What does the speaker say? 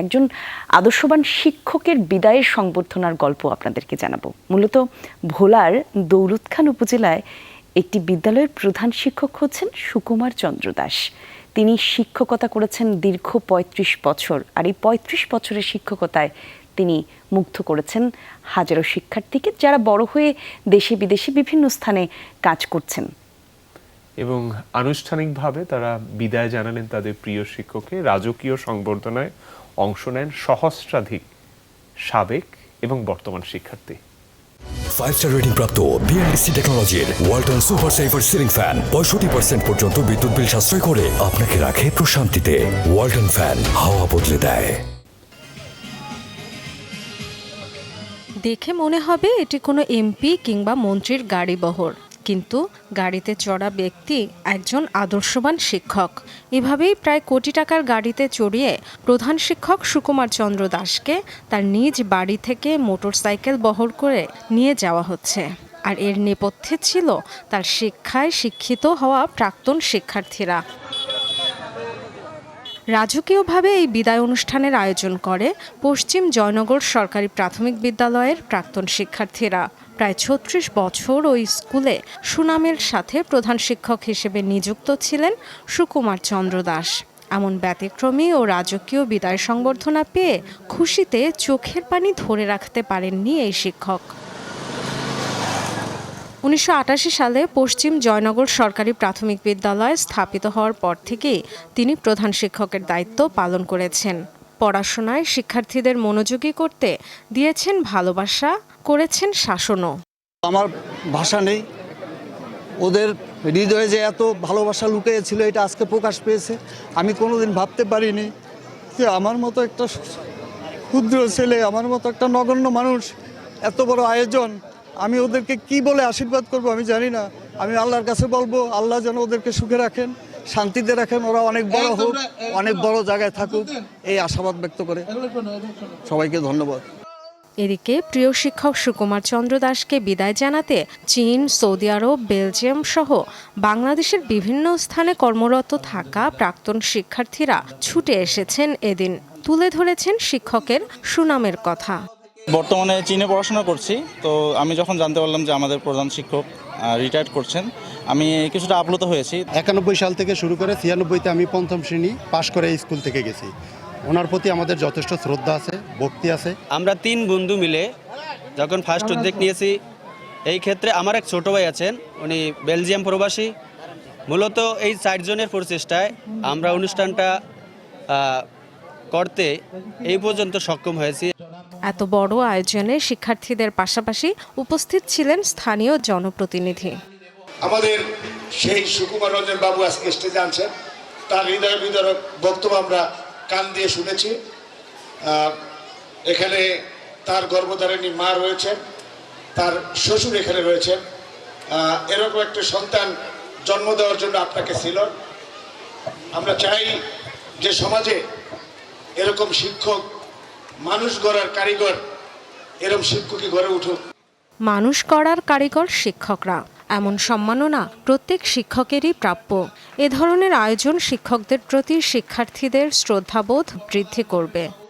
একজন আদর্শবান শিক্ষকের বিদায়ের সংবর্ধনার গল্প আপনাদেরকে জানাব। মূলত ভোলার দৌলত খান উপজেলায় একটি বিদ্যালয়ের প্রধান শিক্ষক হচ্ছেন সুকুমার চন্দ্র দাস। তিনি শিক্ষকতা করেছেন দীর্ঘ পঁয়ত্রিশ বছর আর এই পঁয়ত্রিশ বছরের শিক্ষকতায় তিনি মুগ্ধ করেছেন হাজারো শিক্ষার্থীকে যারা বড় হয়ে দেশে বিদেশে বিভিন্ন স্থানে কাজ করছেন। এবং আনুষ্ঠানিকভাবে তারা বিদায় জানালেন তাদের প্রিয় শিক্ষককে। রাজকীয় সংবর্ধনায় অংশ নেন সহস্রাধিক সাবেক এবং বর্তমান শিক্ষার্থী। ফাইভ স্টার রেটিং প্রাপ্ত বিএনডিসি টেকনোলজির Walton super saver ceiling fan পঁয়ষট্টি পার্সেন্ট পর্যন্ত বিদ্যুৎ বিল সাশ্রয় করে আপনাকে রাখে প্রশান্তিতে। ওয়ালটন ফ্যান হাওয়া বদলে দেয়। দেখে মনে হবে এটি কোনো এমপি কিংবা মন্ত্রীর গাড়ি বহর কিন্তু গাড়িতে চড়া ব্যক্তি একজন আদর্শবান শিক্ষক। এভাবেই প্রায় কোটি টাকার গাড়িতে চড়িয়ে প্রধান শিক্ষক সুকুমার চন্দ্র দাসকে তার নিজ বাড়ি থেকে মোটরসাইকেল বহর করে নিয়ে যাওয়া হচ্ছে। আর এর নেপথ্যে ছিল তার শিক্ষায় শিক্ষিত হওয়া প্রাক্তন শিক্ষার্থীরা। রাজকীয়ভাবে এই বিদায় অনুষ্ঠানের আয়োজন করে পশ্চিম জয়নগর সরকারি প্রাথমিক বিদ্যালয়ের প্রাক্তন শিক্ষার্থীরা। প্রায় ছত্রিশ বছর ওই স্কুলে সুনামের সাথে প্রধান শিক্ষক হিসেবে নিযুক্ত ছিলেন সুকুমার চন্দ্র দাস। এমন ব্যতিক্রমী ও রাজকীয় বিদায় সংবর্ধনা পেয়ে খুশিতে চোখের পানি ধরে রাখতে পারেননি এই শিক্ষক। উনিশশো আটাশি সালে পশ্চিম জয়নগর সরকারি প্রাথমিক বিদ্যালয় স্থাপিত হওয়ার পর থেকেই তিনি প্রধান শিক্ষকের দায়িত্ব পালন করেছেন। পড়াশোনায় শিক্ষার্থীদের মনোযোগী করতে দিয়েছেন ভালোবাসা, করেছেন শাসনও। আমার ভাষা নেই। ওদের হৃদয়ে যে এত ভালোবাসা লুকিয়ে ছিল এটা আজকে প্রকাশ পেয়েছে। আমি কোনোদিন ভাবতে পারিনি যে আমার মতো একটা ক্ষুদ্র ছেলে, আমার মতো একটা নগণ্য মানুষ, এত বড় আয়োজন আমি ওদেরকে কি বলে আশীর্বাদ করব আমি জানি না। আমি আল্লাহর কাছে বলব আল্লাহ যেন ওদেরকে সুখে রাখেন শান্তিতে রাখেন ওরা অনেক বড় হোক অনেক বড় জায়গায় থাকুক এই আশাবাদ ব্যক্ত করে। সবাইকে ধন্যবাদ। এদিকে প্রিয় শিক্ষক সুকুমার চন্দ্র দাসকে বিদায় জানাতে চীন সৌদি আরব বেলজিয়াম সহ বাংলাদেশের বিভিন্ন স্থানে কর্মরত থাকা প্রাক্তন শিক্ষার্থীরা ছুটে এসেছেন এদিন। তুলে ধরেছেন শিক্ষকের সুনামের কথা। বর্তমানে চীনে পড়াশোনা করছি। তো আমি যখন জানতে পারলাম যে আমাদের প্রধান শিক্ষক রিটায়ার্ড করছেন আমি কিছুটা আপ্লুত হয়েছি। একানব্বই সাল থেকে শুরু করে ছিয়ানব্বইতে আমি পঞ্চম শ্রেণি পাশ করে এই স্কুল থেকে গেছি। ওনার প্রতি আমাদের যথেষ্ট শ্রদ্ধা আছে ভক্তি আছে। আমরা তিন বন্ধু মিলে যখন ফার্স্ট উদ্যোগ নিয়েছি এই ক্ষেত্রে আমার এক ছোট ভাই আছেন উনি বেলজিয়াম প্রবাসী। মূলত এই চারজনের প্রচেষ্টায় আমরা অনুষ্ঠানটা করতে এই পর্যন্ত সক্ষম হয়েছি। এত বড় আয়োজনে শিক্ষার্থীদের পাশাপাশি উপস্থিত ছিলেন স্থানীয় জনপ্রতিনিধি। আমাদের সেই সুকুমার রঞ্জন বাবু আজকে স্টেজে আনছেন। তার হৃদয় বিদরক বক্তব্য আমরা কান দিয়ে শুনেছি। এখানে তার গর্ভধারিণী মা রয়েছেন, তার শ্বশুর এখানে রয়েছেন। এরকম একটা সন্তান জন্ম দেওয়ার জন্য আপনাকে ছিল। আমরা চাই যে সমাজে এরকম শিক্ষক মানুষ গড়ার কারিগর এরকম শিক্ষকই গড়ে উঠুক। মানুষ গড়ার কারিগর শিক্ষকরা, এমন সম্মাননা প্রত্যেক শিক্ষকেরই প্রাপ্য। এ ধরনের আয়োজন শিক্ষকদের প্রতি শিক্ষার্থীদের শ্রদ্ধাবোধ বৃদ্ধি করবে।